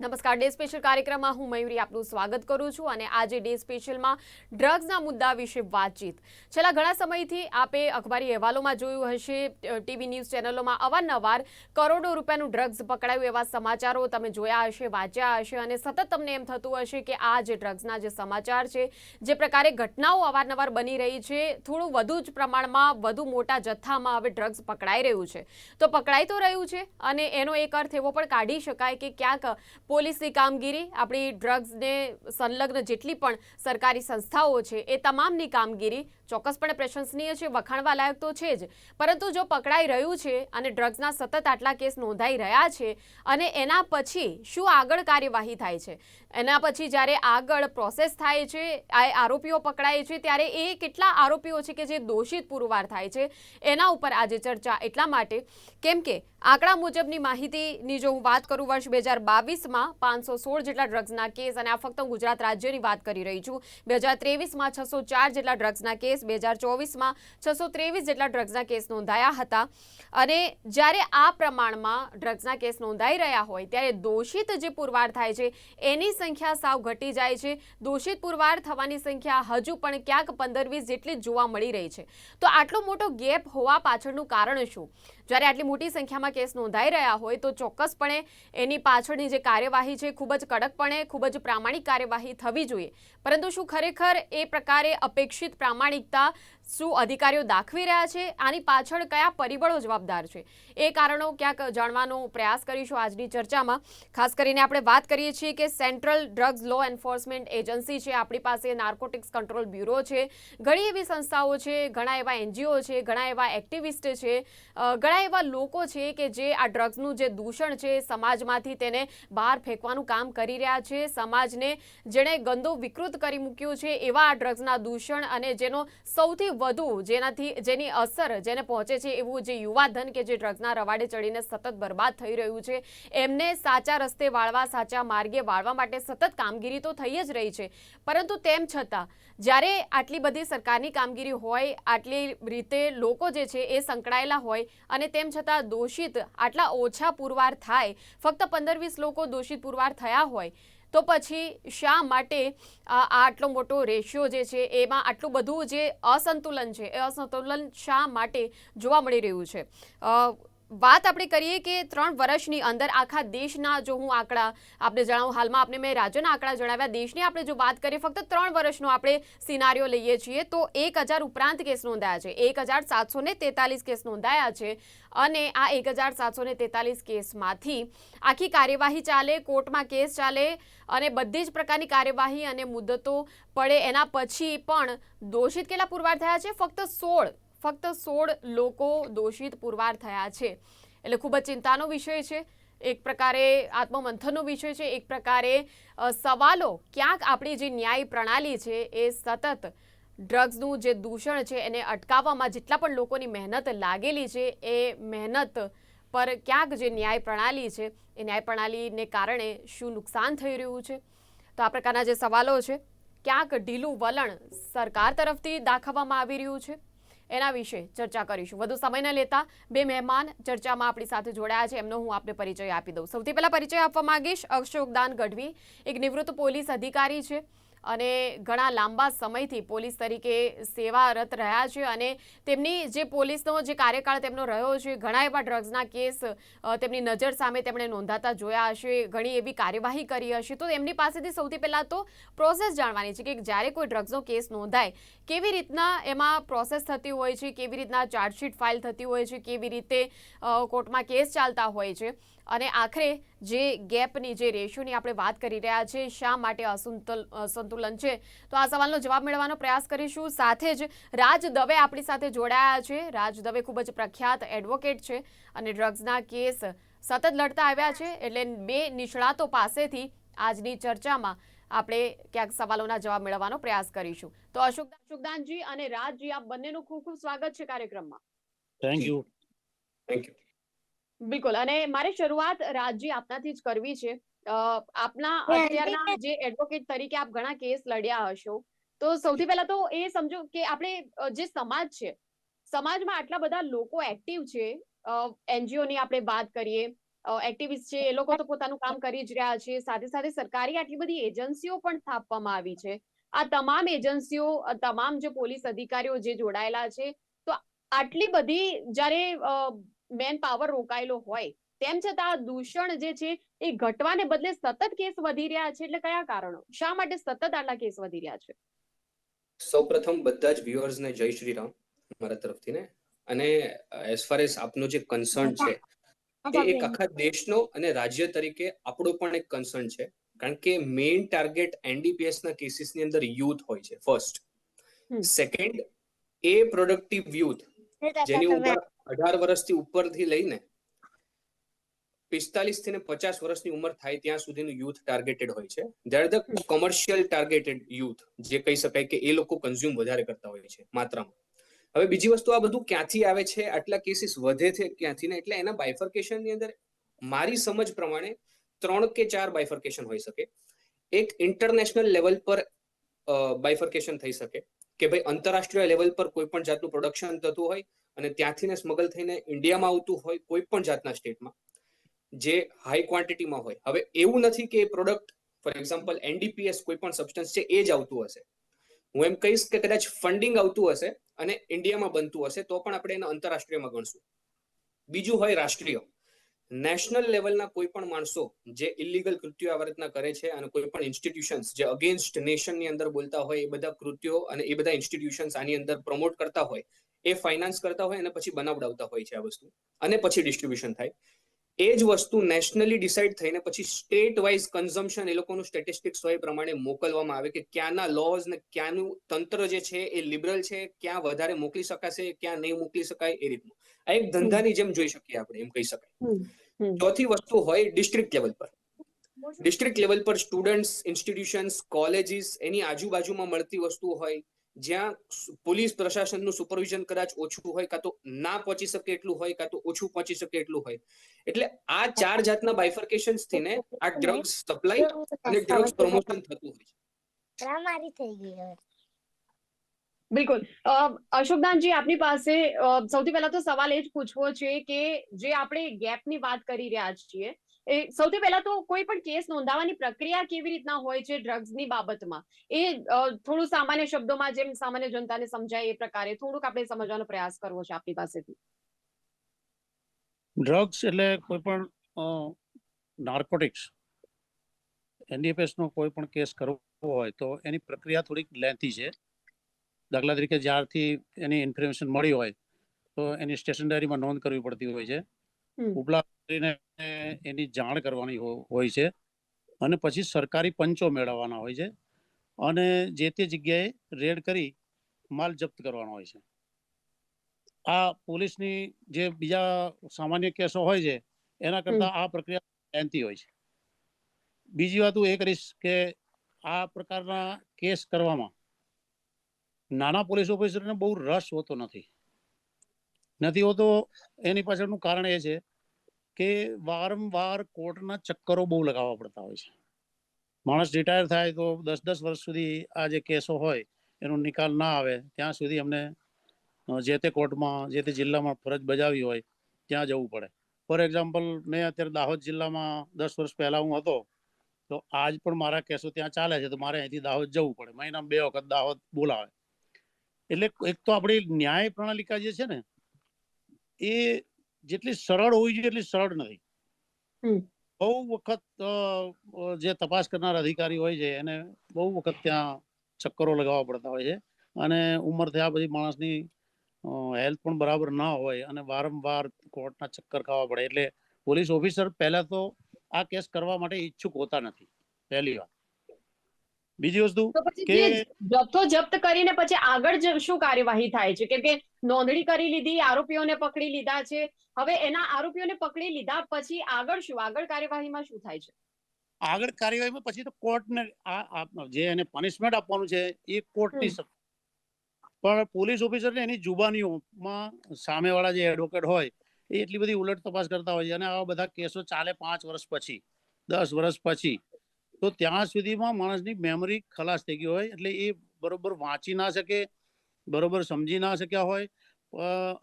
નમસ્કાર, day special કાર્યક્રમમાં હું મયુરી આપનું સ્વાગત કરું છું અને આજે ડે સ્પેશિયલમાં ડ્રગ્સના મુદ્દા વિશે વાતચીત. છેલ્લા ઘણા સમયથી આપે અખબારી અહેવાલોમાં જોયું હશે ટીવી ન્યૂઝ ચેનલોમાં અવારનવાર કરોડો રૂપિયાનું ડ્રગ્સ પકડાયું એવા સમાચારો તમે જોયા હશે, વાંચ્યા હશે અને સતત તમને એમ થતું હશે કે આ જે ડ્રગ્સના જે સમાચાર છે, જે પ્રકારે ઘટનાઓ અવારનવાર બની રહી છે, થોડું વધુ જ પ્રમાણમાં વધુ મોટા જથ્થામાં હવે ડ્રગ્સ પકડાઈ રહ્યું છે. તો પકડાઈ તો રહ્યું છે અને એનો એક અર્થ એવો પણ કાઢી શકાય કે ક્યાંક પોલીસની કામગીરી, આપણી ડ્રગ્સને સંલગ્ન જેટલી પણ સરકારી સંસ્થાઓ છે, એ તમામની કામગીરી ચોક્કસપણે પ્રશંસનીય છે, વખાણવા લાયક તો છે જ. પરંતુ જો પકડાઈ રહ્યું છે અને ડ્રગ્સના સતત આટલા કેસ નોંધાઈ રહ્યા છે અને એના પછી શું આગળ કાર્યવાહી થાય છે? એના પછી જ્યારે આગળ પ્રોસેસ થાય છે, આ આરોપીઓ પકડાય છે, ત્યારે એ કેટલા આરોપીઓ છે કે જે દોષિત પુરવાર થાય છે, એના ઉપર આજે ચર્ચા. એટલા માટે કેમ કે આંકડા મુજબની માહિતીની જો હું વાત કરું, વર્ષ બે હજાર બાવીસમાં પાંચસો સોળ જેટલા ડ્રગ્સના કેસ અને આ ફક્ત હું ગુજરાત રાજ્યની વાત કરી રહી છું, બે હજાર ત્રેવીસમાં છસો ચાર જેટલા ડ્રગ્સના કેસ, બે હજાર ચોવીસમાં છસો ત્રેવીસ જેટલા ડ્રગ્સના કેસ નોંધાયા હતા. અને જ્યારે આ પ્રમાણમાં ડ્રગ્સના કેસ નોંધાઈ રહ્યા હોય, ત્યારે દોષિત જે પુરવાર થાય છે, એની સંખ્યા સાવ ઘટી જાય છે. દોષિત પુરવાર થવાની સંખ્યા હજુ પણ ક્યાંક પંદર વીસ જેટલી જોવા મળી રહી છે. તો આટલો મોટો ગેપ હોવા પાછળનું કારણ શું? જ્યારે આટલી મોટી સંખ્યામાં કેસ નોંધાઈ રહ્યા હોય તો ચોક્કસપણે એની પાછળની જે કાર્યવાહી છે ખૂબ જ કડકપણે, ખૂબ જ પ્રામાણિક કાર્યવાહી થવી જોઈએ. પરંતુ શું ખરેખર એ પ્રકારે અપેક્ષિત પ્રામાણિકતા શું અધિકારીઓ દાખવી રહ્યા છે? આની પાછળ કયા પરિબળો જવાબદાર છે? એ કારણો ક્યાંક જાણવાનો પ્રયાસ કરીશું આજની ચર્ચામાં. ખાસ કરીને આપણે વાત કરીએ છીએ કે central drugs law enforcement agency છે, આપણી પાસે નાર્કોટિક્સ કંટ્રોલ બ્યુરો છે. ઘણી એવી સંસ્થાઓ છે, ઘણા એવા એનજીઓ છે, ઘણા એવા એક્ટિવિસ્ટ છે ઘણા એવા લોકો છે કે જે આ ડ્રગ્સનું જે દૂષણ છે, સમાજમાંથી તેને બહાર ફેંકવાનું કામ કરી રહ્યા છે. સમાજને જેણે ગંદો વિકૃત કરી મૂક્યું છે, એવા આ ડ્રગ્સના દૂષણ અને જેનો સૌથી વધુ જેનાથી જેની અસર જેને પહોંચે છે એવું જે યુવાધન કે જે ડ્રગ્સના રવાડે ચડીને સતત બરબાદ થઈ રહ્યું છે, એમને સાચા રસ્તે વાળવા, સાચા માર્ગે વાળવા માટે સતત કામગીરી તો થઈ જ રહી છે. પરંતુ તેમ છતાં, જ્યારે આટલી બધી સરકારની કામગીરી હોય, આટલી રીતે લોકો જે છે એ સંકળાયેલા હોય અને તેમ છતાં દોષિત આટલા ઓછા પુરવાર થાય, ફક્ત પંદર વીસ લોકો દોષિત પુરવાર થયા હોય તો પછી શા માટે આ આટલો મોટો રેશિયો જે છે, એમાં આટલું બધું જે અસંતુલન છે, એ અસંતુલન શા માટે જોવા મળી રહ્યું છે? વાત આપણે કરીએ કે ત્રણ વર્ષની અંદર આખા દેશના જો હું આંકડા આપણે જણાવું, હાલમાં આપણે મેં રાજ્યના આંકડા જણાવ્યા, દેશની આપણે જો વાત કરીએ, ફક્ત ત્રણ વર્ષનો આપણે સિનારીઓ લઈએ છીએ, તો એક ઉપરાંત કેસ નોંધાયા છે. એક કેસ નોંધાયા છે અને આ એક કેસમાંથી આખી કાર્યવાહી ચાલે, કોર્ટમાં કેસ ચાલે અને બધી જ પ્રકારની કાર્યવાહી અને મુદ્દતો પડે. એના પછી પણ દોષિત કેટલા પુરવાર થયા છે? ફક્ત સોળ ફક્ત સોળ લોકો દોષિત પુરવાર થયા છે. એટલે ખૂબ જ ચિંતાનો વિષય છે. એક પ્રકારે આત્મમંથનનો વિષય છે. એક પ્રકારે સવાલો ક્યાંક આપણી જે ન્યાય પ્રણાલી છે એ સતત ડ્રગ્સનું જે દૂષણ છે એને અટકાવવામાં જેટલા પણ લોકોની મહેનત લાગેલી છે એ મહેનત પર ક્યાંક જે ન્યાય પ્રણાલી છે એ ન્યાય પ્રણાલીને કારણે શું નુકસાન થઈ રહ્યું છે? તો આ પ્રકારના જે સવાલો છે, ક્યાંક ઢીલું વલણ સરકાર તરફથી દાખવવામાં આવી રહ્યું છે? એના વિશે ચર્ચા કરીશું. વધુ સમય ન લેતા બે મહેમાન ચર્ચામાં આપણી સાથે જોડાયા છે. એમનો હું આપને પરિચય આપી દઉં. સૌથી પહેલા પરિચય આપવા માંગીશ અશોકદાન ગઢવી, એક નિવૃત્ત પોલીસ અધિકારી છે. અને ઘણા લાંબા સમયથી પોલીસ તરીકે સેવારત રહ્યા છે અને તેમની જે પોલીસનો જે કાર્યકાળ તેમનો રહ્યો છે, ઘણા એવા ડ્રગ્સના કેસ તેમની નજર સામે તેમણે નોંધાતા જોયા હશે, ઘણી એવી કાર્યવાહી કરી હશે. તો એમની પાસેથી સૌથી પહેલાં તો પ્રોસેસ જાણવાની છે કે જ્યારે કોઈ ડ્રગ્સનો કેસ નોંધાય, કેવી રીતના એમાં પ્રોસેસ થતી હોય છે, કેવી રીતના ચાર્જશીટ ફાઇલ થતી હોય છે, કેવી રીતે કોર્ટમાં કેસ ચાલતા હોય છે. અને આખરે જે ગેપની જે રેશિયોની આપણે વાત કરી રહ્યા છે શા માટે અસંતુલન છે? તો આ સવાલનો જવાબ મેળવવાનો પ્રયાસ કરીશું. સાથે જ રાજ દવે આપણી સાથે જોડાયા છે. રાજ દવે ખૂબ જ પ્રખ્યાત એડવોકેટ છે અને ડ્રગ્સના કેસ સતત લડતા આવ્યા છે એટલે બે નિષ્ણાતો પાસેથી આજની ચર્ચામાં આપણે ક્યાંક સવાલોના જવાબ મેળવવાનો પ્રયાસ કરીશું. તો અશોક અશોકદાનજી અને રાજજી આપ બંનેનું ખૂબ ખૂબ સ્વાગત છે કાર્યક્રમમાં. થેન્ક યુ થેન્ક યુ બિલકુલ. અને મારે શરૂઆત રાજજી આપનાથી જ કરવી છે. આપના અત્યારના જે એડવોકેટ તરીકે આપ ઘણા કેસ લડ્યા હશો. તો સૌથી પહેલા તો એ સમજો કે આપણે જે સમાજ છે સમાજમાં આટલા બધા લોકો એક્ટિવ છે એનજીઓ ની આપણે વાત કરીએ એક્ટિવિસ્ટ છે એ લોકો તો પોતાનું કામ કરી જ રહ્યા છે. સાથે સાથે સરકારી આટલી બધી એજન્સીઓ પણ સ્થાપવામાં આવી છે. આ તમામ એજન્સીઓ તમામ જે પોલીસ અધિકારીઓ જે જોડાયેલા છે તો આટલી બધી જ્યારે મેન પાવર રોકાયેલો હોય. તેમ છતાં દૂષણ જે છે એ ઘટવાને બદલે સતત કેસ વધી રહ્યા છે. એટલે કયા કારણો? શા માટે સતત આટલા કેસ વધી રહ્યા છે? સૌપ્રથમ બધા જ viewers ને જય શ્રી રામ મારા તરફથી ને. અને એઝ ફાર એઝ આપનો જે કન્સર્ન છે તે એક આખા દેશનો અને રાજ્ય તરીકે આપણો પણ એક કન્સર્ન છે. કારણ કે મેઇન ટાર્ગેટ એનડીપીએસ ના કેસીસની અંદર યુથ હોય છે ફર્સ્ટ સેકન્ડ એ પ્રોડક્ટિવ યુથ જેની ઉંમર અઢાર વર્ષથી ઉપરથી લઈને પિસ્તાલીસથી ને પચાસ વર્ષની ઉંમર થાય ત્યાં સુધીનું યુથ ટાર્ગેટેડ હોય છે. જ્યારે ધ કોમર્શિયલ ટાર્ગેટેડ યુથ, જે કહી શકાય કે એ લોકો કન્ઝ્યુમ વધારે કરતા હોય છે માત્રામાં. હવે બીજી વસ્તુ આ બધું ક્યાંથી આવે છે? આટલા કેસીસ વધે છે ક્યાંથી ને? એટલે એના બાયફર્કેશનની અંદર મારી સમજ પ્રમાણે ત્રણ કે ચાર બાયફર્કેશન હોઈ શકે. એક ઇન્ટરનેશનલ લેવલ પર બાયફર્કેશન થઈ શકે કે ભાઈ આંતરરાષ્ટ્રીય લેવલ પર કોઈ પણ જાતનું પ્રોડક્શન થતું હોય અને ત્યાંથી ને સ્મગલ થઈને ઇન્ડિયામાં આવતું હોય, કોઈ પણ જાતના સ્ટેટમાં જે હાઈ ક્વોન્ટિટીમાં હોય. હવે એવું નથી કે એ પ્રોડક્ટ ફોર એક્ઝામ્પલ એનડીપીએસ કોઈ પણ સબસ્ટન્સ છે, એ જ આવતું હશે. હું એમ કહીશ કે કદાચ ફંડિંગ આવતું હશે અને ઇન્ડિયામાં બનતું હશે, તો પણ આપણે એને આંતરરાષ્ટ્રીયમાં ગણશું. બીજું હોય રાષ્ટ્રીય. નેશનલ લેવલના કોઈ પણ માણસો જે ઇલીગલ કૃત્યો આ રીતના કરે છે અને કોઈ પણ ઇન્સ્ટિટ્યુશન્સ જે અગેન્સ્ટ નેશનની અંદર બોલતા હોય, એ બધા કૃત્યો અને એ બધા ઇન્સ્ટિટ્યુશન્સ આની અંદર પ્રમોટ કરતા હોય એ ફાઇનાન્સ કરતા હોય અને પછી બનાવડાવતા હોય છે આ વસ્તુ. અને પછી ડિસ્ટ્રીબ્યુશન થાય. એ જ વસ્તુ નેશનલી ડિસાઇડ થઈને પછી સ્ટેટ વાઇઝ કન્ઝમ્પશન એ લોકોનું સ્ટેટિસ્ટિક્સ હોય પ્રમાણે મોકલવામાં આવે કે ક્યાંના લોઝ ને ક્યાંનું તંત્ર જે છે એ લિબરલ છે ક્યાં વધારે મોકલી શકાશે ક્યાં નહીં મોકલી શકાય એ રીતનું. આ એક ધંધાની જેમ જોઈ શકીએ આપણે એમ કહી શકાય. ચોથી વસ્તુ હોય ડિસ્ટ્રિક્ટ લેવલ પર. ડિસ્ટ્રિક્ટ લેવલ પર સ્ટુડન્ટ્સ ઇન્સ્ટિટ્યુશન્સ કોલેજીસ એની આજુબાજુમાં મળતી વસ્તુ હોય જ્યાં પોલીસ પ્રશાસનનું સુપરવિઝન કદાચ ઓછું હોય કાં તો ના પહોંચી શકે એટલું હોય કાં તો ઓછું પહોંચી શકે એટલું હોય. એટલે આ ચાર જાતના બાયફર્કેશનથી ને આ ડ્રગ્સ સપ્લાય અને ડ્રગ્સ પ્રમોશન થતું હોય છે. થઈ ગઈ બિલકુલ. અ, અશોકદાનજી આપની પાસે સૌથી પહેલા તો સવાલ એ જ પૂછવો છે કે જે આપણે ગેપની વાત કરી રહ્યા છીએ સૌથી પહેલા તો કોઈ પણ કેસ નોંધાવવાની પ્રક્રિયા કેવી રીતના હોય છે ડ્રગ્સની બાબતમાં? એ થોડું સામાન્ય શબ્દોમાં જેમ સામાન્ય જનતાને સમજાય એ પ્રકારે થોડુંક આપણે સમજવાનો પ્રયાસ કરવો છે આપની પાસેથી. ડ્રગ્સ એટલે કોઈ પણ નાર્કોટિક્સ એનડીએફએસ નો કોઈ પણ કેસ કરવો હોય તો એની પ્રક્રિયા થોડીક લેન્થી છે. દાખલા તરીકે જ્યારથી એની ઇન્ફોર્મેશન મળી હોય તો એની સ્ટેશન ડાયરીમાં નોંધ કરવી પડતી હોય છે. ઉપલા કરીને એની જાણ કરવાની હોય છે. અને પછી સરકારી પંચો મેળવવાના હોય છે. અને જે તે જગ્યાએ રેડ કરી માલ જપ્ત કરવાનો હોય છે. આ પોલીસની જે બીજા સામાન્ય કેસો હોય છે એના કરતા આ પ્રક્રિયા લેન્થી હોય છે. બીજી વાત હું એ કરીશ કે આ પ્રકારના કેસ કરવામાં નાના પોલીસ ઓફિસરને બહુ રસ હોતો નથી. નથી હોતો એની પાછળનું કારણ એ છે કે વારંવાર કોર્ટના ચક્કરો બહુ લગાવવા પડતા હોય છે. માણસ રિટાયર થાય તો દસ દસ વર્ષ સુધી આ જે કેસો હોય, એનો નિકાલ ના આવે, ત્યાં સુધી અમને જે તે કોર્ટમાં, જે તે જિલ્લામાં ફરજ બજાવી હોય, ત્યાં જવું પડે. ફોર એક્ઝામ્પલ મેં અત્યારે દાહોદ જિલ્લામાં દસ વર્ષ પહેલા હું હતો, તો આજ પણ મારા કેસો ત્યાં ચાલે છે, તો મારે અહીંથી દાહોદ જવું પડે. મહિનામાં બે વખત દાહોદ બોલાવે. એટલે એક તો આપણી ન્યાય પ્રણાલિકા જે છે ને, એ જેટલી સરળ હોવી જોઈએ એટલી સરળ નથી. બહુ વખત જે તપાસ કરનાર અધિકારી હોય છે એને બહુ વખત ત્યાં ચક્કરો લગાવવા પડતા હોય છે. અને ઉંમર થયા પછી માણસની હેલ્થ પણ બરાબર ના હોય અને વારંવાર કોર્ટના ચક્કર ખાવા પડે. એટલે પોલીસ ઓફિસર પહેલા તો આ કેસ કરવા માટે ઈચ્છુક હોતા નથી. પહેલી વાત. બીજી વસ્તુ કે જથ્થો જપ્ત કરીને પછી આગળ શું કાર્યવાહી થાય છે? કેમ કે નોંધણી કરી લીધી આરોપીઓને પકડી લીધા છે. હવે એના આરોપીઓને પકડી લીધા પછી આગળ શું? આગળ કાર્યવાહીમાં શું થાય છે? આગળ કાર્યવાહીમાં પછી તો કોર્ટને આ જે એને પનિશમેન્ટ આપવાનું છે એ કોર્ટની પણ પોલીસ ઓફિસરને એની જુબાનીઓમાં સામેવાળા જે એડવોકેટ હોય એ એટલી બધી ઉલટ તપાસ કરતા હોય છે. અને આવા બધા કેસો ચાલે પાંચ વર્ષ પછી દસ વર્ષ પછી. તો ત્યાં સુધીમાં માણસની મેમરી ખલાસ થઈ ગઈ હોય એટલે એ બરોબર વાંચી ના શકે બરોબર સમજી ના શક્યા હોય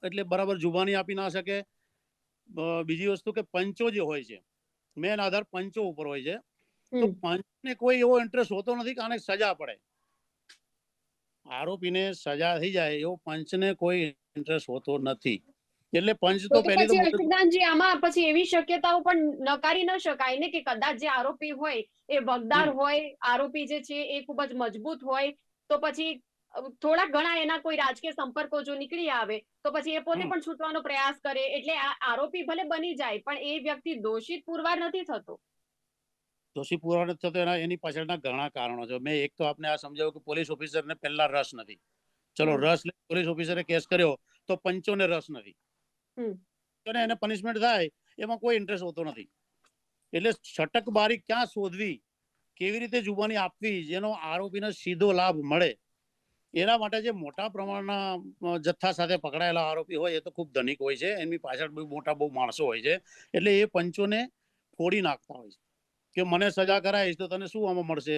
એટલે બરાબર જુબાની આપી ના શકે. બીજી વસ્તુ કે પંચો જે હોય છે મેન આધાર પંચો ઉપર હોય છે. તો. પંચને કોઈ એવો ઇન્ટરેસ્ટ હોતો નથી કે આને સજા પડે. આરોપીને સજા થઈ જાય એવો પંચને કોઈ ઇન્ટરેસ્ટ હોતો નથી. એટલે પંચ તો પહેલી તો આમાં પછી એવી શક્યતાઓ પણ નકારી ન શકાય ને કે કદાચ જે આરોપી હોય એ વગદાર હોય આરોપી જે છે એ ખૂબ જ મજબૂત હોય તો પછી થોડા ઘણા એના કોઈ રાજકીય સંપર્કો જો નીકળી આવે તો પછી એ પોતે પણ છૂટવાનો પ્રયાસ કરે એટલે આરોપી ભલે બની જાય પણ એ વ્યક્તિ દોષિત પુરવાર નથી થતો. દોષી પુરવાર નથી થતો એના એની પાછળના ઘણા કારણો છે. મેં એક તો આપને આ સમજાવ્યું કે પોલીસ ઓફિસરને પહેલા રસ નથી. ચલો રસ પોલીસ ઓફિસરે કેસ કર્યો તો પંચોને રસ નથી. અને એને પનિશમેન્ટ થાય, એમાં કોઈ ઇન્ટરેસ્ટ હોતો નથી. એટલે છટક બારી ક્યાં શોધવી, કેવી રીતે જુબાની આપવી, જેનો આરોપીને સીધો લાભ મળે, એના માટે જે મોટા પ્રમાણના જથ્થા સાથે પકડાયેલા આરોપી હોય, એ તો ખૂબ ધનિક હોય છે, એમની પાછળ બહુ મોટા બહુ માણસો હોય છે, એટલે એ પંચોને ફોડી નાખતા હોય છે. કે મને સજા કરાવીશ તો તને શું આમાં મળશે?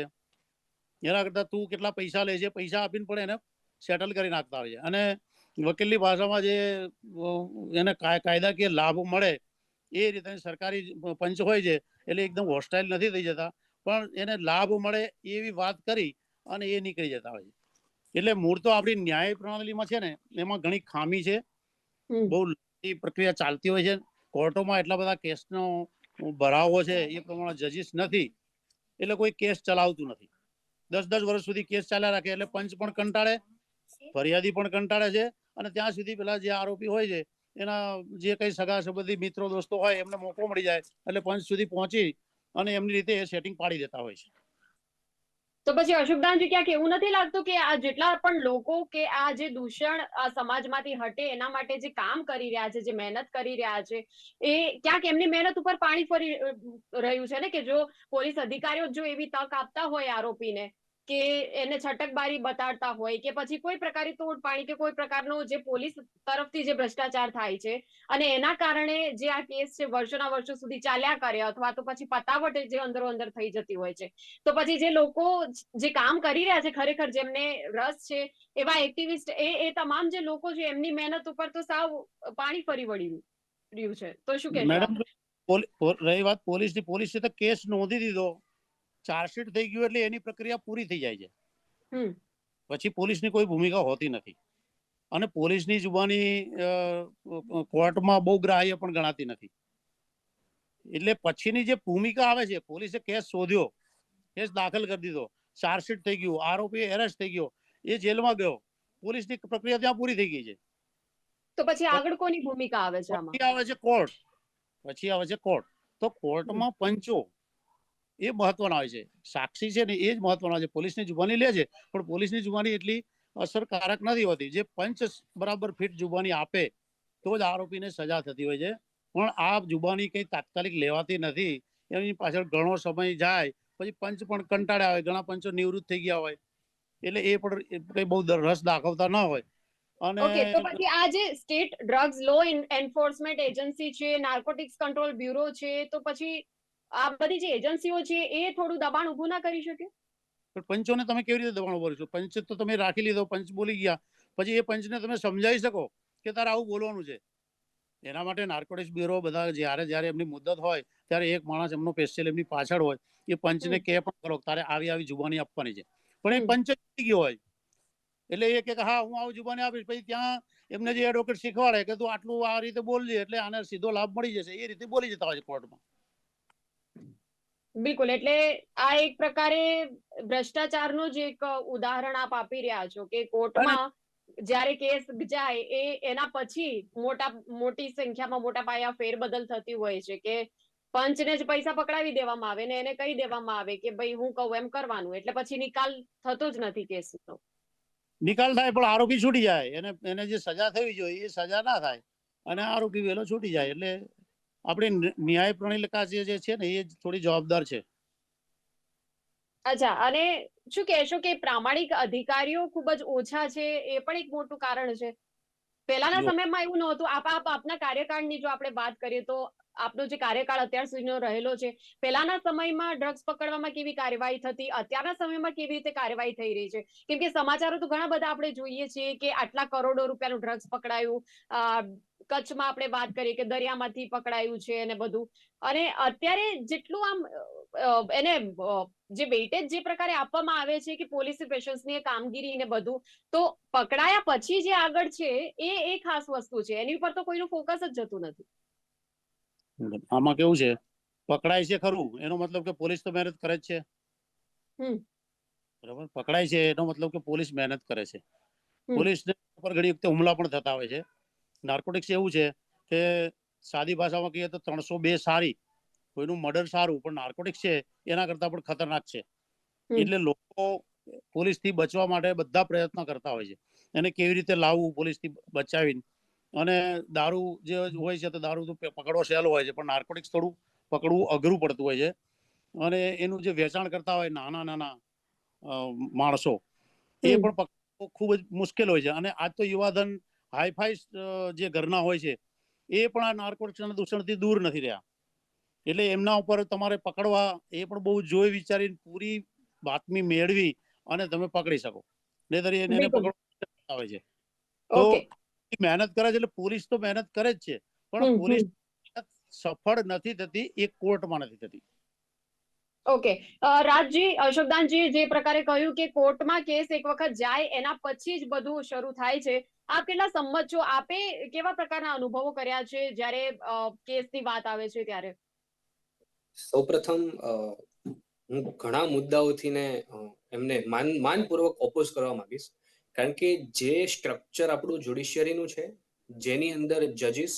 એના કરતાં તું કેટલા પૈસા લે છે, પૈસા આપીને પણ એને સેટલ કરી નાખતા હોય છે. અને વકીલની ભાષામાં જે એને કાય- કાયદાકીય લાભ મળે એ રીતે સરકારી પંચ હોય છે એટલે એકદમ હોસ્ટાઇલ નથી થઈ જતા. પણ એને લાભ મળે એવી વાત કરી અને એ નીકળી જતા હોય છે. એટલે મૂળ તો આપણી ન્યાય પ્રણાલીમાં છે ને એમાં ઘણી ખામી છે. બહુ લાંબી પ્રક્રિયા ચાલતી હોય છે. કોર્ટોમાં એટલા બધા કેસનો ભરાવો છે એ પ્રમાણે જજીસ નથી. એટલે કોઈ કેસ ચલાવતું નથી. દસ દસ વર્ષ સુધી કેસ ચાલ્યા રાખે એટલે પંચ પણ કંટાળે ફરિયાદી પણ કંટાળે છે અને ત્યાં સુધી પેલા જે આરોપી હોય છે, એના જે કઈ સગા સંબંધી મિત્રો, દોસ્તો હોય, એમને મોકો મળી જાય, એટલે પંચ સુધી પહોંચી અને એમની રીતે એ સેટિંગ પાડી દેતા હોય છે. તો પછી અશોકદાનજી ક્યાંક એવું નથી લાગતું કે આ જેટલા પણ લોકો કે આ જે દૂષણ સમાજમાંથી હટે, એના માટે જે કામ કરી રહ્યા છે, જે મહેનત કરી રહ્યા છે, એ ક્યાંક એમની મહેનત ઉપર પાણી ફરી રહ્યું છે ને કે જો પોલીસ અધિકારીઓ જો એવી તક આપતા હોય આરોપીને કે એને છટકબારી બતાડતા હોય કે પછી કોઈ પ્રકારની તોડ પાણી કે કોઈ પ્રકારનો જે પોલીસ તરફથી જે ભ્રષ્ટાચાર થાય છે અને એના કારણે જે આ કેસ છે વર્ષોના વર્ષો સુધી ચાલ્યા કરે અથવા તો પછી પતાવટ જે અંદરો અંદર થઈ જતી હોય છે. તો પછી જે લોકો જે કામ કરી રહ્યા છે ખરેખર જેમને રસ છે એવા એક્ટિવિસ્ટ એ એ તમામ જે લોકો છે એમની મહેનત ઉપર તો સાવ પાણી ફરી વળી રહ્યું છે. તો શું કે? મેડમ રહી વાત પોલીસની. પોલીસે તો કેસ નોંધી દીધો. ચાર્જશીટ થઈ ગયું એટલે એની પ્રક્રિયા પૂરી થઈ જાય છે. પછી પોલીસની કોઈ ભૂમિકા હોતી નથી. અને પોલીસની જુબાની કોર્ટમાં બહુ ગ્રાહ્ય પણ ગણાતી નથી. એટલે પછીની જે ભૂમિકા આવે છે પોલીસે કેસ શોધ્યો કેસ દાખલ કરી દીધો ચાર્જશીટ થઈ ગયું આરોપી એરેસ્ટ થઈ ગયો એ જેલમાં ગયો પોલીસની પ્રક્રિયા ત્યાં પૂરી થઈ ગઈ છે. તો પછી આગળ કોની ભૂમિકા આવે છે આમાં? આવે છે કોર્ટ. પછી આવે છે કોર્ટ. તો કોર્ટમાં પંચો એ મહત્વના હોય છે. સાક્ષી છે ને એ જ મહત્વના છે. પોલીસની જુબાની લે છે, પણ પોલીસની જુબાની એટલી અસરકારક નથી હોતી. જે પંચ બરાબર ફીટ જુબાની આપે, તો જ આરોપીને સજા થતી હોય છે. પણ આ જુબાની કંઈ તાત્કાલિક લેવાતી નથી. એની પાછળ ઘણો સમય જાય, પછી પંચ પણ કંટાળ્યા હોય. ઘણા પંચો નિવૃત્ત થઈ ગયા હોય. એટલે એ પણ કઈ બહુ રસ દાખવતા ન હોય. અને ઓકે, તો પછી આ જે state drugs law enforcement agency છે, નાર્કોટિક્સ કંટ્રોલ બ્યુરો છે, તો પછી આ બધી જે એજન્સીઓ છે એ થોડું દબાણ ઊભું ના કરી શકે? પણ પંચોને તમે કેવી રીતે દબાણ ભરશો પંચ તો તમે રાખી લીધો પંચ બોલી ગયા. પછી એ પંચને તમે સમજાવી શકો કે તારે આવું બોલવાનું છે. એના માટે નાર્કોટિક્સ બ્યુરો બધા જ્યારે જ્યારે એમની મુદત હોય ત્યારે એક માણસ એમનો સ્પેશિયલ એમની પાછળ હોય એ પંચને. કે પણ કરો તારે આવી આવી જુબાની આપવાની છે. પણ એ. પંચ ગયો હોય. એટલે એ કે હા હું આવું જુબાની આપીશ. પછી ત્યાં એમને જે એડવોકેટ શીખવાડે કે તું આટલું આ રીતે બોલજે એટલે આને સીધો લાભ મળી જશે. એ રીતે બોલી જતા હોય છે કોર્ટમાં બિલકુલ, એટલે આ એક પ્રકારે ભ્રષ્ટાચારનું જ એક ઉદાહરણ આપ આપી રહ્યા છો કે કોર્ટમાં જ્યારે કેસ જાય એ એના પછી મોટા, મોટી સંખ્યામાં મોટા પાયા ફેરબદલ થતી હોય છે કે પંચને જ પૈસા પકડાવી દેવામાં આવે ને એને કહી દેવામાં આવે કે ભાઈ હું કહું એમ કરવાનું, એટલે પછી નિકાલ થતો જ નથી કેસનો. નિકાલ થાય પણ આરોપી છૂટી જાય, એને એને જે સજા થવી જોઈએ એ સજા ના થાય અને આરોપી વેલો છૂટી જાય, એટલે આપણી ન્યાય પ્રણાલિકા જે છે ને એ થોડી જવાબદાર છે. અચ્છા અને શું કહેશો કે પ્રામાણિક અધિકારીઓ ખૂબ જ ઓછા છે એ પણ એક મોટું કારણ છે? પહેલાના સમયમાં એવું નહોતું. આપ આપ આપના કાર્યકાળની જો આપણે વાત કરીએ તો આપનો જે કાર્યકાળ અત્યાર સુધીનો રહેલો છે, પહેલાના સમયમાં ડ્રગ્સ પકડવામાં કેવી કાર્યવાહી થતી, અત્યારના સમયમાં કેવી રીતે કાર્યવાહી થઈ રહી છે? કેમ કે સમાચારો તો ઘણા બધા આપણે જોઈએ છીએ કે આટલા કરોડો રૂપિયાનું ડ્રગ્સ પકડાયું કચ્છમાં આપણે વાત કરીએ કે દરિયામાંથી પકડાયું છે અને બધું. અને અત્યારે જેટલું આમ એને જે વેઇટેજ જે પ્રકારે આપવામાં આવે છે કે પોલીસ પેશન્સની કામગીરી ને બધું, તો પકડાયા પછી જે આગળ છે એ એ ખાસ વસ્તુ છે. એની ઉપર તો કોઈનું ફોકસ જ જતું નથી. આમાં કેવું છે? પકડાય છે ખરું. એનો મતલબ કે પોલીસ તો મહેનત કરે જ છે. બરાબર? પકડાય છે એનો મતલબ કે પોલીસ મહેનત કરે છે. પોલીસ પર ઘણી વખતે હુમલા પણ થતા હોય છે. નાર્કોટિક્સ એવું છે કે સાદી ભાષામાં કહીએ તો ત્રણસો બે સારી કોઈનું મર્ડર સારું પણ નાર્કોટિક્સ છે એના કરતા પણ ખતરનાક છે. એટલે લોકો પોલીસથી બચવા માટે બધા પ્રયત્ન કરતા હોય છે. એને કેવી રીતે લાવવું પોલીસથી બચાવીને? અને દારૂ જે હોય છે તો દારૂ તો પકડવો સહેલો હોય છે પણ નાર્કોટિક્સ થોડું પકડવું અઘરું પડતું હોય છે. અને એનું જે વેચાણ કરતા હોય નાના નાના માણસો એ પણ પકડવું ખૂબ જ મુશ્કેલ હોય છે. અને આજ તો યુવાધન હાઈફાઈ જે ઘરના હોય છે એ પણ આ નાર્કોટિક્સના દૂષણથી દૂર નથી રહ્યા. એટલે એમના ઉપર તમારે પકડવા એ પણ બહુ જોઈ વિચારીને પૂરી બાતમી મેળવી અને તમે પકડી શકો. નહીતર એને પકડવા આવે છે. તો મહેનત કરે છે એટલે પોલીસ તો મહેનત કરે જ છે. પણ પોલીસ સફળ નથી થતી એ કોર્ટમાં નથી થતી. ઓકે. રાજજી અશોકદાનજી જે પ્રકારે કહ્યું કે કોર્ટમાં કેસ એક વખત જાય એના પછી જ બધું શરૂ થાય છે. આપ કેટલા સંમત છો? આપે કેવા પ્રકારના અનુભવો કર્યા છે જ્યારે કેસની વાત આવે છે ત્યારે? સૌપ્રથમ અ, હું ઘણા મુદ્દાઓથી ને એમને માન માનપૂર્વક ઓપોઝ કરવા માંગીશ. કારણ કે જે સ્ટ્રક્ચર આપણું જ્યુડિશિયરીનું છે, જેની અંદર જજીસ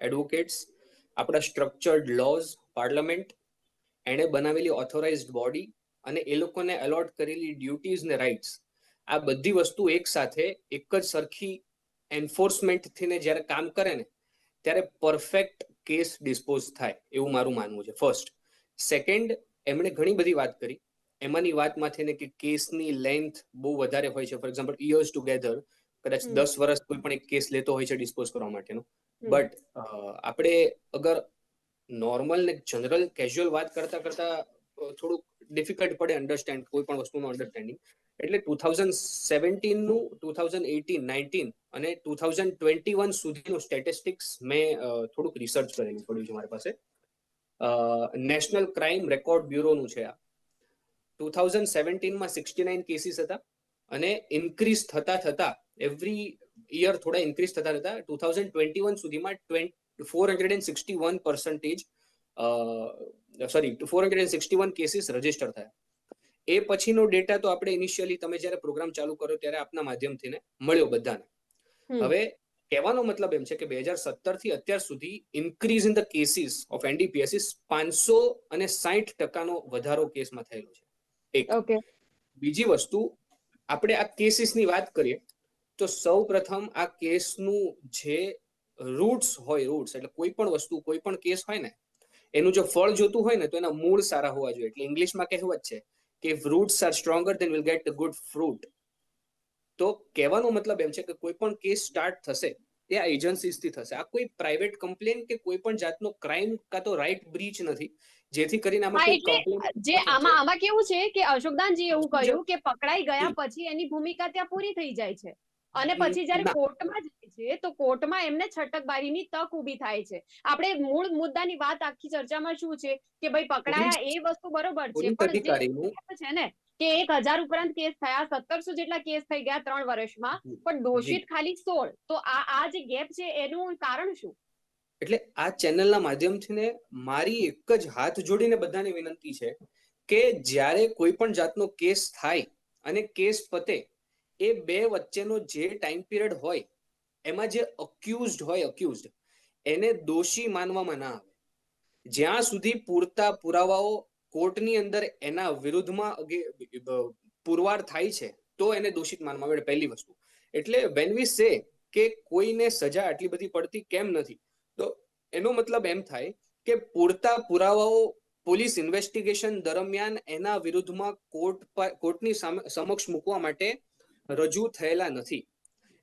એડવોકેટ્સ આપણા સ્ટ્રક્ચર્ડ લોઝ પાર્લામેન્ટ એણે બનાવેલી ઓથોરાઇઝ બોડી અને એ લોકોને એલોટ કરેલી ડ્યુટીઝ ને રાઇટ્સ આ બધી વસ્તુ એક સાથે એક જ સરખી એન્ફોર્સમેન્ટ ને જ્યારે કામ કરે ને, ત્યારે પરફેક્ટ કેસ ડિસ્પોઝ થાય એવું મારું માનવું છે. ફર્સ્ટ સેકન્ડ એમણે ઘણી બધી વાત કરી. એમાંની વાતમાંથી ને કે કેસની લેન્થ બહુ વધારે હોય છે. ફોર એક્ઝામ્પલ ઇયર્સ ટુગેધર કદાચ દસ વર્ષ કોઈ પણ એક કેસ લેતો હોય છે ડિસ્પોઝ કરવા માટેનો. બટ આપણે અગર નોર્મલ ને જનરલ કેઝ્યુઅલ વાત કરતા કરતા થોડુંક ડિફિકલ્ટ પડે અન્ડરસ્ટેન્ડ કોઈ પણ વસ્તુનું અન્ડરસ્ટેન્ડિંગ એટલે ટુ થાઉઝન્ડ સેવન્ટીનનું ટુ થાઉઝન્ડ એટીન નાઇન્ટીન અને ટુ થાઉઝન્ડ ટ્વેન્ટી વન સુધીનું સ્ટેટિસ્ટિક્સ મેં થોડુંક રિસર્ચ કરેલું પડ્યું છે મારી પાસે. નેશનલ ક્રાઇમ રેકોર્ડ બ્યુરોનું છે આ. ટુ થાઉઝન્ડ સેવન્ટીનમાં સિક્સટી નાઇન કેસીસ હતા અને ઇન્ક્રીઝ થતા થતા એવરી યર થોડા ઇન્ક્રીઝ થતા થતા ટુ થાઉઝન્ડ ટ્વેન્ટી વન સુધીમાં four hundred and sixty one percentage sorry four hundred and sixty one cases register થયા. એ પછીનો ડેટા તો આપણે ઇનિશિયલી તમે જ્યારે પ્રોગ્રામ ચાલુ કરો ત્યારે આપના માધ્યમથી ને મળ્યો બધાને. હવે કહેવાનો મતલબ એમ છે કે બે હજાર સત્તરથી અત્યાર સુધી increase in the cases of એનડીપીએસીસ પાંચસો અને સાહીઠ ટકાનો વધારો કેસમાં થયેલો છે. એક. ઓકે બીજી વસ્તુ આપણે આ કેસીસની વાત કરીએ તો સૌ પ્રથમ આ કેસનું જે રૂટ્સ હોય રૂટ્સ એટલે કોઈ પણ વસ્તુ કોઈ પણ કેસ હોય ને એનું જો ફળ જોતું હોય ને તો એના મૂળ સારા હોવા જોઈએ. એટલે ઇંગ્લિશમાં કહેવત છે કે roots are stronger than will get good fruit તો કહેવાનો મતલબ એમ છે કે કોઈ પણ કેસ સ્ટાર્ટ થશે એ આ એજન્સીસ થશે. આ કોઈ પ્રાઇવેટ કમ્પ્લેન કે કોઈ પણ જાતનો ક્રાઇમ કા તો રાઇટ બ્રીચ નથી. જેથી કરીને આમાં જે આમાં આમાં કેવું છે કે અશોકદાનજી એવું કહ્યું કે પકડાઈ ગયા પછી એની ભૂમિકા ત્યાં પૂરી થઈ જાય છે. અને પછી જ્યારે કોર્ટમાં જાય છે તો કોર્ટમાં એમને છટકબારીની તક ઊભી થાય છે. આપણે મૂળ મુદ્દાની વાત આખી ચર્ચામાં શું છે? કે ભાઈ પકડાયા એ વસ્તુ બરોબર છે પણ જે છે ને કે એક હજાર ઉપરાંત કેસ થયા સત્તરસો જેટલા કેસ થઈ ગયા ત્રણ વર્ષમાં પણ દોષિત ખાલી સોળ. તો આ આ જે ગેપ છે એનું કારણ શું? એટલે આ ચેનલના માધ્યમથી ને મારી એક જ હાથ જોડીને બધાને વિનંતી છે કે જ્યારે કોઈ પણ જાતનો કેસ થાય અને કેસ પતે એ બે વચ્ચેનો જે ટાઈમ પીરિયડ હોય એમાં જે અક્યુઝડ હોય અક્યુઝડ એને દોષી માનવામાં ના આવે. જ્યાં સુધી પૂરતા પુરાવાઓ કોર્ટની અંદર એના વિરુદ્ધમાં પુરવાર થાય છે, તો એને દોષિત માનવામાં આવે પહેલી વસ્તુ. એટલે વેન વી સે કે કોઈને સજા આટલી બધી પડતી કેમ નથી, તો એનો મતલબ એમ થાય કે પૂરતા પુરાવાઓ પોલીસ ઇન્વેસ્ટિગેશન દરમિયાન એના વિરુદ્ધમાં કોર્ટ કોર્ટની સામે, સમક્ષ મૂકવા માટે રજૂ થયેલા નથી.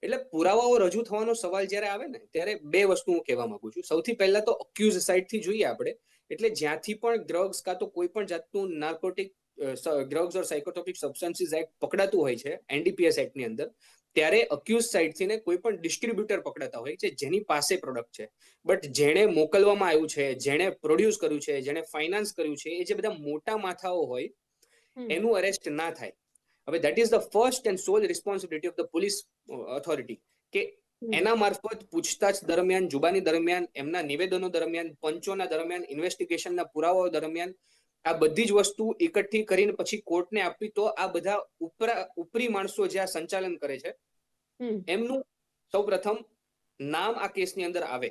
એટલે પુરાવાઓ રજૂ થવાનો સવાલ જ્યારે આવે ને, ત્યારે બે વસ્તુ હું કહેવા માંગુ છું. સૌથી પહેલા તો અક્યુઝ સાઇડથી જોઈએ આપણે. એટલે જ્યાંથી પણ ડ્રગ્સ કાં તો કોઈ પણ જાતનું narcotic drugs or psychotropic substances act પકડાતું હોય છે એનડીપીએસ એક્ટની અંદર ત્યારે અક્યુઝ સાઇડથી ને કોઈ પણ ડિસ્ટ્રીબ્યુટર પકડાતા હોય છે જેની પાસે પ્રોડક્ટ છે બટ જેણે મોકલવામાં આવ્યું છે જેણે પ્રોડ્યુસ કર્યું છે જેણે ફાઇનાન્સ કર્યું છે એ જે બધા મોટા માથાઓ હોય એનું અરેસ્ટ ના થાય હવે that is the first and sole responsibility of the police authority કે. એના મારફત પૂછતાછ દરમિયાન જુબાની દરમિયાન એમના નિવેદનો દરમિયાન પંચોના દરમિયાન ઇન્વેસ્ટિગેશનના પુરાવાઓ દરમિયાન આ બધી જ વસ્તુ એકઠી કરીને પછી કોર્ટને આપવી તો આ બધા ઉપરા ઉપરી માણસો જે આ સંચાલન કરે છે એમનું એમનું સૌપ્રથમ નામ આ કેસની અંદર આવે.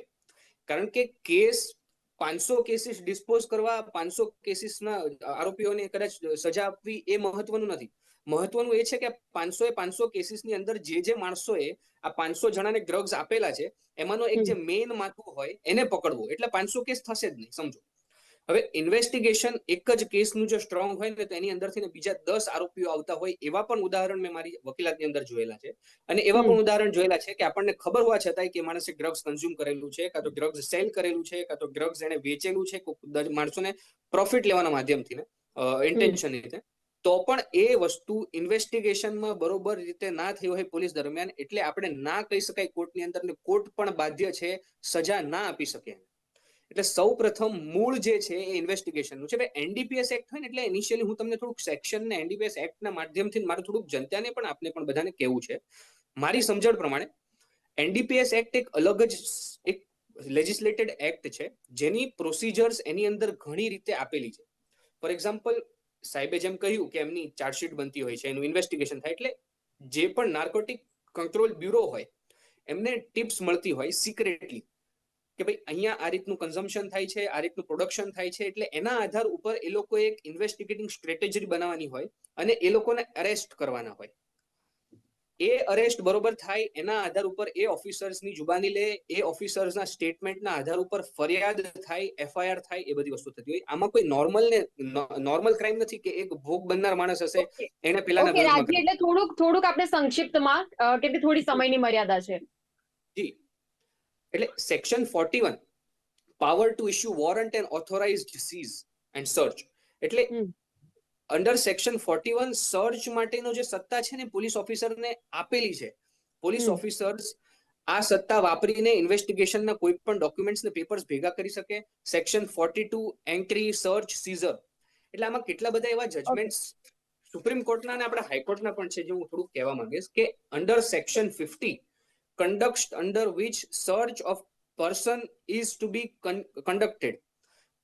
કારણ કે કેસ પાંચસો કેસીસ ડિસ્પોઝ કરવા પાંચસો કેસીસના આરોપીઓને કદાચ સજા આપવી એ મહત્વનું નથી. મહત્વનું એ છે કે પાંચસો એ પાંચસો કેસીસની અંદર જે જે માણસોએ આ પાંચસો જણાને ડ્રગ્સ આપેલા છે એમાંનો એક જે મેઇન માથું હોય એને પકડવો. એટલે પાંચસો કેસ થશે જ નહીં સમજો. હવે ઇન્વેસ્ટિગેશન એક જ કેસનું જો સ્ટ્રોંગ હોય ને તો એની અંદરથી બીજા દસ આરોપીઓ આવતા હોય એવા પણ ઉદાહરણ મેં મારી વકીલાતની અંદર જોયેલા છે. અને એવા પણ ઉદાહરણ જોયેલા છે કે આપણને ખબર હોવા છતાંય કે માણસે ડ્રગ્સ કન્ઝ્યુમ કરેલું છે કાં તો ડ્રગ્સ સેલ કરેલું છે કાં તો ડ્રગ્સ એને વેચેલું છે કોઈ માણસોને પ્રોફિટ લેવાના માધ્યમથી ને ઇન્ટેન્શન રીતે. તો પણ એ વસ્તુ ઇન્વેસ્ટિગેશનમાં બરોબર રીતે ના થઈ હોય પોલીસ દરમિયાન, એટલે આપણે ના કહી શકાય કોર્ટની અંદર ને કોર્ટ પણ બાધ્ય છે, સજા ના આપી શકે. એટલે સૌ પ્રથમ મૂળ જે છે એ ઇન્વેસ્ટિગેશનનું છે. એનડીપીએસ એક્ટ હોય ને એટલે ઇનિશિયલી હું તમને થોડુંક સેક્શન ને એનડીપીએસ એક્ટના માધ્યમથી મારું થોડુંક જનતાને પણ આપને પણ બધાને કહેવું છે. મારી સમજણ પ્રમાણે એનડીપીએસ એક્ટ એક અલગ જ એક લેજિસ્લેટેડ એક્ટ છે. જેની પ્રોસિજર્સ એની અંદર ઘણી રીતે આપેલી છે. ફોર એક્ઝામ્પલ સાહેબે જેમ કહ્યું કે એમની ચાર્જશીટ બનતી હોય છે, એનું ઇન્વેસ્ટિગેશન થાય એટલે જે પણ નાર્કોટિક કંટ્રોલ બ્યુરો હોય, એમને ટિપ્સ મળતી હોય સિક્રેટલી કે ભાઈ અહીંયા આ રીતનું કન્ઝમ્પશન થાય છે, આ રીતનું પ્રોડક્શન થાય છે, એટલે એના આધાર ઉપર એ લોકો એક ઇન્વેસ્ટિગેટિંગ સ્ટ્રેટેજી બનાવવાની હોય અને એ લોકોને અરેસ્ટ કરવાના હોય. એ અરેસ્ટ બરોબર થાય એના આધાર ઉપર એ ઓફિસર્સની જુબાની લે એ ઓફિસર્સના સ્ટેટમેન્ટના આધાર ઉપર ફરિયાદ થાય એફઆઈઆર થાય એ બધી વસ્તુ થતી હોય. આમાં કોઈ નોર્મલ ને નોર્મલ ક્રાઇમ નથી કે એક ભોગ બનનાર માણસ હશે એને રાજજી એટલે થોડુંક થોડુંક આપણે સંક્ષિપ્તમાં કે થોડી સમયની મર્યાદા છે. જી. એટલે section forty one power to issue warrant and authorised seize and search એટલે. Under section forty one search માટેનો જે સત્તા છે ને પોલીસ ઓફિસરને આપેલી છે. પોલીસ ઓફિસર્સ આ સત્તા વાપરીને ઇન્વેસ્ટિગેશનના કોઈ પણ ડોક્યુમેન્ટ્સ ને પેપર્સ ભેગા કરી શકે. Section forty two entry search seizure એટલે આમાં કેટલા બધા એવા જજમેન્ટ્સ સુપ્રીમ કોર્ટના અને આપણા હાઈકોર્ટના પણ છે જે હું થોડુંક કહેવા માંગીશ કે under section fifty conduct under which search of person is to be conducted.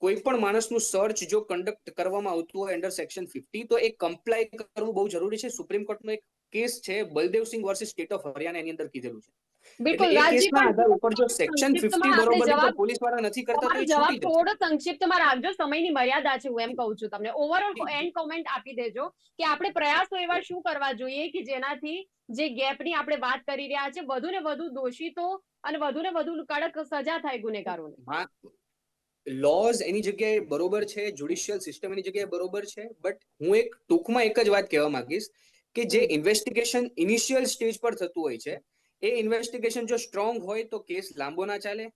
કોઈ પણ માણસનું સર્ચ જો કન્ડક્ટ કરવામાં આવતું હોય અંડર સેક્શન ફિફ્ટી તો એ કમ્પ્લાય કરવું બહુ જરૂરી છે. સુપ્રીમ કોર્ટનો એક કેસ છે Baldevsingh versus state of Haryana એની અંદર કીધેલું છે. બિલકુલ એટલે એ રાજજી કેસના આધાર ઉપર જો સેક્શન ફિફ્ટી સંક્ષિપ્તમાં આપણે બરોબર પોલીસવાળા નથી કરતા તો જવાબ થોડો સંક્ષિપ્તમાં રાખજો સમયની મર્યાદા છે હું એમ કહું છું તમને. ઓવરઓલ એન્ડ કોમેન્ટ આપી દેજો કે આપણે પ્રયાસો એવા શું કરવા જોઈએ કે જેનાથી જે ગેપની આપણે વાત કરી રહ્યા છે વધુ ને વધુ દોષિતો અને વધુ ને વધુ કડક સજા થાય ગુનેગારોને. લોઝ એની જગ્યાએ બરોબર છે જ્યુડિશિયલ સિસ્ટમ એની જગ્યાએ બરોબર છે બટ હું એક ટૂંકમાં એક જ વાત કહેવા માંગીશ કે જે ઇન્વેસ્ટિગેશન ઇનિશિયલ સ્ટેજ પર થતું હોય છે એ ઇન્વેસ્ટિગેશન જો સ્ટ્રોંગ હોય તો કેસ લાંબો ના ચાલે.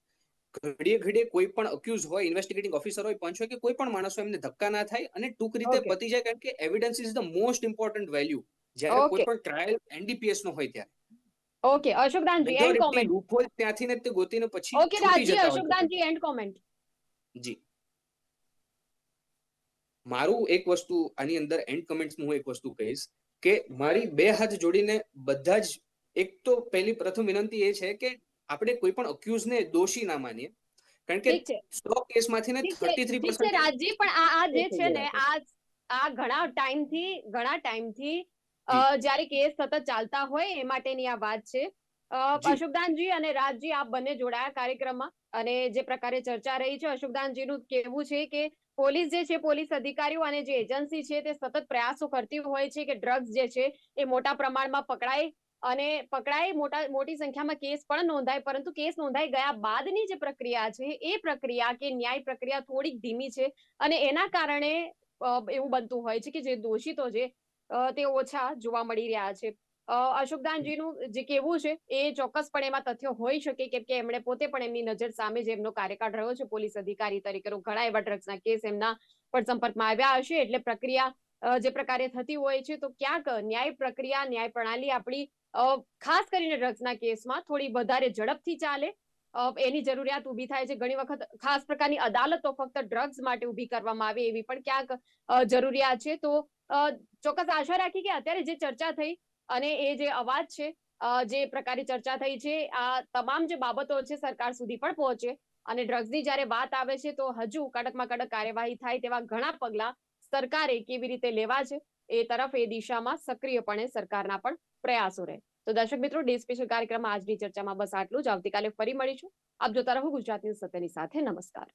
ઘડીએ ઘડીએ કોઈ પણ અક્યુઝ હોય ઇન્વેસ્ટિગેટિંગ ઓફિસર હોય પંચ હોય કે કોઈ પણ માણસ એમને ધક્કા ના થાય અને ટૂંક રીતે. પતી જાય કારણ કે evidence is the most important value જ્યારે કોઈ પણ ટ્રાયલ એનડીપીએસ નો હોય ત્યારે. ઓકે અશોકદાનજી એન્ડ કોમેન્ટ ત્યાંથી ને તે ગોતીને પછી okay Danji Ashok. Ashokdanji and comment જી. મારું એક વસ્તુ આની અંદર એન્ડ કમેન્ટ હું એક વસ્તુ કહીશ કે મારી બે હાથ જોડીને બધા જ એક તો પહેલી પ્રથમ વિનંતી એ છે કે આપણે કોઈ પણ અક્યુઝ ને દોષી ના માનીએ. કારણ કે ઠીક છે. સો કેસમાંથી ને ઠીક છે. થર્ટી થ્રી ઠીક છે રાજજી પણ આ આ જે છે ને આ આ ઘણા ટાઈમથી ઘણા ટાઈમથી થી જ્યારે કેસ સતત ચાલતા હોય એ માટેની આ વાત છે. અશોકદાનજી અને રાજજી આપ બંને જોડાયા કાર્યક્રમમાં. અને જે પ્રકારે ચર્ચા રહી છે, અશોકદાનજીનું કહેવું છે કે પોલીસ જે છે, પોલીસ અધિકારીઓ અને જે એજન્સી છે, તે સતત પ્રયાસો કરતી હોય છે કે ડ્રગ્સ જે છે, એ મોટા પ્રમાણમાં પકડાય અને પકડાય. મોટા, મોટી સંખ્યામાં કેસ પણ નોંધાય, પરંતુ કેસ નોંધાઈ ગયા બાદની જે પ્રક્રિયા છે, એ પ્રક્રિયા કે ન્યાય પ્રક્રિયા થોડીક ધીમી છે અને એના કારણે એવું બનતું હોય છે કે જે દોષિતો છે તે ઓછા જોવા મળી રહ્યા છે. અશોકદાનજીનું જે કહેવું છે, એ ચોક્કસપણે એમાં તથ્યો હોઈ શકે કેમ કે એમણે પોતે પણ એમની નજર સામે જે એમનો કાર્યકાળ રહ્યો છે. પોલીસ અધિકારી તરીકેનો ઘણા એવા ડ્રગ્સના કેસ એમના પણ સંપર્કમાં આવ્યા હશે. એટલે પ્રક્રિયા જે પ્રકારે થતી હોય છે, તો ક્યાંક ન્યાય પ્રક્રિયા, ન્યાય પ્રણાલી આપણી ખાસ કરીને ડ્રગ્સના કેસમાં થોડી વધારે ઝડપથી ચાલે. એની જરૂરિયાત ઊભી થાય છે. ઘણી વખત ખાસ પ્રકારની અદાલતો ફક્ત ડ્રગ્સ માટે ઊભી કરવામાં આવે એવી પણ ક્યાંક જરૂરિયાત છે. તો ચોક્કસ આશા રાખી કે અત્યારે જે ચર્ચા થઈ અને એ જે અવાજ છે જે પ્રકારે ચર્ચા થઈ છે, આ તમામ જે બાબતો છે સરકાર સુધી પણ પહોંચે. અને ડ્રગ્સની જ્યારે વાત આવે છે, તો હજુ કડકમાં કડક કાર્યવાહી થાય તેવા ઘણા પગલા સરકારે કેવી રીતે લેવા છે, એ તરફ એ દિશામાં સક્રિયપણે સરકારના પણ પ્રયાસો રહે. તો દર્શક મિત્રો, ડે સ્પેશિયલ કાર્યક્રમમાં આજની ચર્ચામાં બસ આટલું જ. આવતીકાલે ફરી મળીશું. આપ જોતા રહો ગુજરાત સત્યની સાથે. નમસ્કાર.